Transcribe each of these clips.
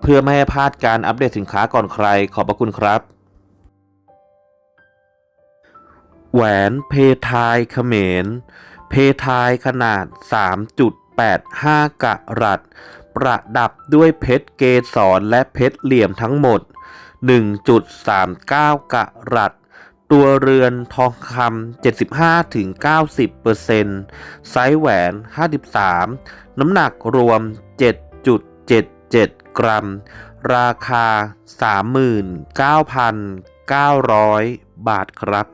เพื่อไม่ให้พลาดการอัปเดตสินค้าก่อนใครขอบพระคุณครับ แหวนเพทายเขมร เพทายขนาด 3.85 กะรัตประดับด้วยเพชรเกสรและเพชรเหลี่ยมทั้งหมด 1.39 กะรัตตัวเรือนทองคำ 75-90%ไซส์แหวน 53 น้ำหนักรวม 7.77 กรัม ราคา 39,900 บาทครับ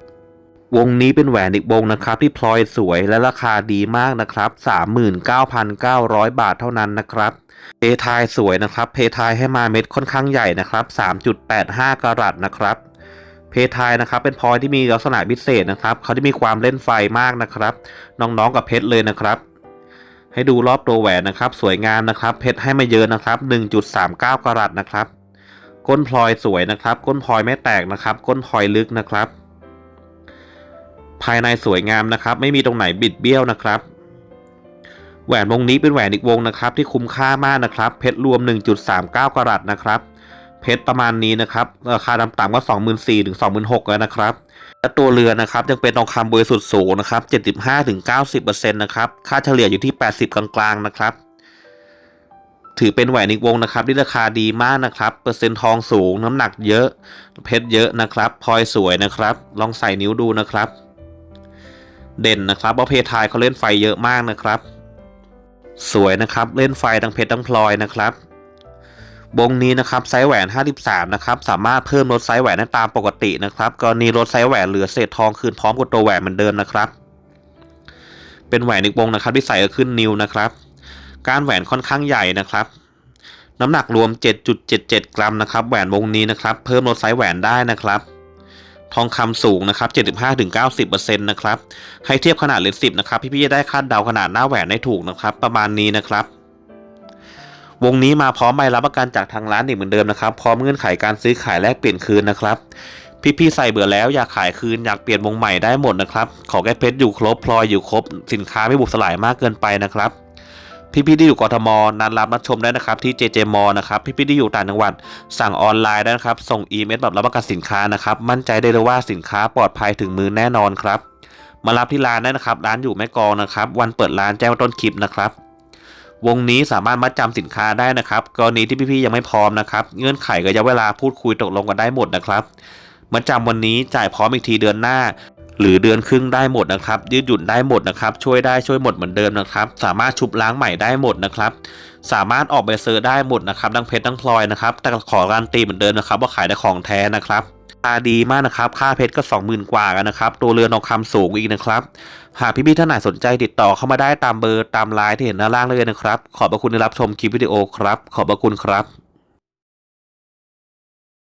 วงนี้เป็นแหวนอีกวงนะครับที่พลอยสวยและราคาดีมากนะครับ 39,900 บาทเท่านั้นนะครับเพทายสวยนะครับ เพทายให้มาเม็ดค่อนข้างใหญ่นะครับ 3.85 กรัตนะครับเพทายนะครับเป็นพลอยที่มีลักษณะพิเศษนะครับ เขาที่มีความเล่นไฟมากนะครับ น้องๆกับเพชรเลยนะครับ ให้ดูรอบตัวแหวนนะครับ สวยงามนะครับ เพชรให้มาเยอะนะครับ 1.39กรัตนะครับ ก้นพลอยสวยนะครับ ก้นพลอยไม่แตกนะครับ ก้นพลอยลึกนะครับ ภายในสวยงามนะครับ ไม่มีตรงไหนบิดเบี้ยวนะครับ แหวนวงนี้เป็นแหวนอีกวงนะครับ ที่คุ้มค่ามากนะครับ เพชรรวม 1.39กรัตนะครับ เพชรประมาณนี้นะครับราคาต่ำๆก็ 24,000ถึง26,000แล้วนะครับและตัวเรือนะครับยังเป็นทองคำบริสุทธิ์สูงนะครับ75-90%นะครับค่าเฉลี่ยอยู่ที่ 80 กลางๆนะครับ ถือเป็นแหวนอีกวงนะครับที่ราคาดีมากนะครับ เปอร์เซ็นต์ทองสูงน้ำหนักเยอะ เพชรเยอะนะครับพลอยสวยนะครับ ลองใส่นิ้วดูนะครับ เด่นนะครับเพราะเพทายเขาเล่นไฟเยอะมากนะครับ สวยนะครับเล่นไฟทั้งเพชรทั้งพลอยนะครับ วงนี้นะครับไซส์แหวน 53 นะครับ สามารถเพิ่มลดไซส์แหวนได้ตามปกตินะครับกรณีลดไซส์แหวนเหลือเศษทองคืนพร้อมกับตัวแหวนเหมือนเดิมนะครับ เป็นแหวนอีกวงนะครับที่ใส่ก็ขึ้นนิ้วนะครับ การแหวนค่อนข้างใหญ่นะครับ น้ำหนักรวม 7.77 กรัมนะครับ แหวนวงนี้นะครับ เพิ่มลดไซส์แหวนได้นะครับ ทองคำสูงนะครับ 75-90%นะครับ ให้เทียบขนาดเลนส์10นะครับ พี่ๆจะได้คาดเดาขนาดหน้าแหวนได้ถูกนะครับ ประมาณนี้นะครับ วงนี้มาพร้อมใบรับประกันจากทางร้านอีกเหมือนเดิมนะครับ พร้อมเงื่อนไขการซื้อขายแลกเปลี่ยนคืนนะครับพี่ๆใส่เบื่อแล้วอยากขายคืนอยากเปลี่ยนวงใหม่ได้หมดนะครับ ขอแค่เพชรอยู่ครบพลอยอยู่ครบ สินค้าไม่บุกสลายมากเกินไปนะครับ พี่ๆที่อยู่กทมนัดรับนัดชมได้นะครับ ที่ JJ m a l l นะครับ พี่ๆที่อยู่ต่างจังหวัดสั่งออนไลน์ได้นะครับ ส่งอีเมลแบบรับประกันสินค้านะครับ มั่นใจได้เลยว่าสินค้าปลอดภัยถึงมือแน่นอนครับ มารับที่ร้านได้นะครับ ร้านอยู่แม่กองนะครับ วันเปิดร้านแจ้งไว้ต้นคลิปนะครับ วงนี้สามารถมัดจำสินค้าได้นะครับ กรณีที่พี่ๆยังไม่พร้อมนะครับ เงื่อนไขระยะเวลาพูดคุยตกลงกันได้หมดนะครับมัดจำวันนี้จ่ายพร้อมอีกทีเดือนหน้า หรือเดือนครึ่งได้หมดนะครับ ยืดหยุ่นได้หมดนะครับ ช่วยได้ช่วยหมดเหมือนเดิมนะครับ สามารถชุบล้างใหม่ได้หมดนะครับ สามารถออกใบเซอร์ได้หมดนะครับทั้งเพชรทั้งพลอยนะครับ แต่ขอการันตีเหมือนเดิมนะครับ ว่าขายได้ของแท้นะครับราคาดีมากนะครับ ค่าเพชรก็ 20,000 กว่ากันนะครับ ตัวเรือนทองคำสูงอีกนะครับ หากพี่ๆท่านไหนสนใจติดต่อเข้ามาได้ตามเบอร์ตามไลน์ที่เห็นด้านล่างเลยนะครับ ขอบพระคุณที่รับชมคลิปวิดีโอครับ ขอบพระคุณครับ